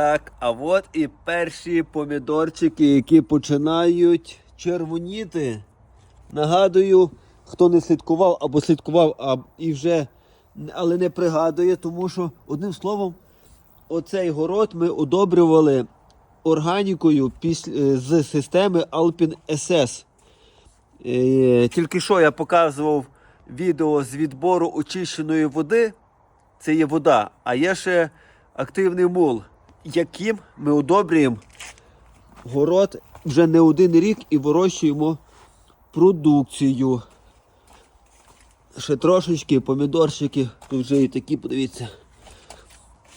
Так, а от і перші помідорчики, які починають червоніти. Нагадую, хто не слідкував або слідкував, а і вже, але не пригадує, тому що, одним словом, оцей город ми одобрювали органікою після, з системи Alpin SS. Е, Тільки що я показував відео з відбору очищеної води. Це є вода, а є ще активний мул, яким ми одобрюємо город вже не один рік і вирощуємо продукцію. Ще трошечки помідорчики, тут вже і такі, подивіться.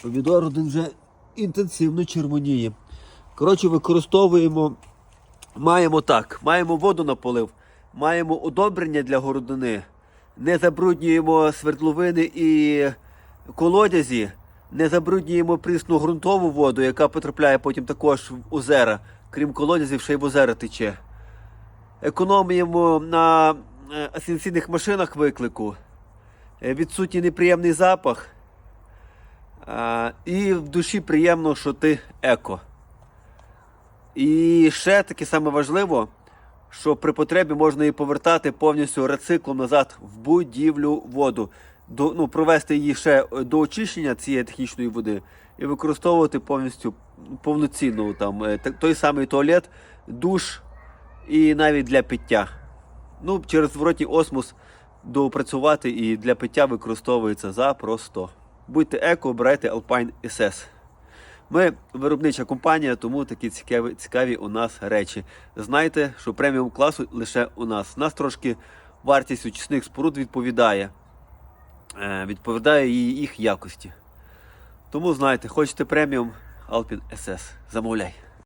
Помідор один вже інтенсивно червоніє. Коротше, використовуємо, маємо так, маємо воду на полив, маємо одобрення для городини, не забруднюємо свердловини і колодязі, не забруднюємо прісну ґрунтову воду, яка потрапляє потім також в озера, крім колодязів, ще й в озера тече. Економуємо на е, асенційних машинах виклику, е, відсутній неприємний запах. І в душі приємно, що ти еко. І ще таке саме важливо, що при потребі можна її повертати повністю рециклом назад в будівлю воду. До, ну, провести її ще до очищення цієї технічної води і використовувати повністю повноцінно там, е, той самий туалет, душ і навіть для пиття. Ну, через зворотній осмос доопрацювати і для пиття використовується запросто. Будьте еко, обирайте Alpine SS. Ми виробнича компанія, тому такі цікаві, цікаві у нас речі. Знайте, що преміум класу лише у нас. Нас трошки вартість очисних споруд відповідає. Е, відповідає їх якості. Тому знайте, хочете преміум Alpine SS, замовляй.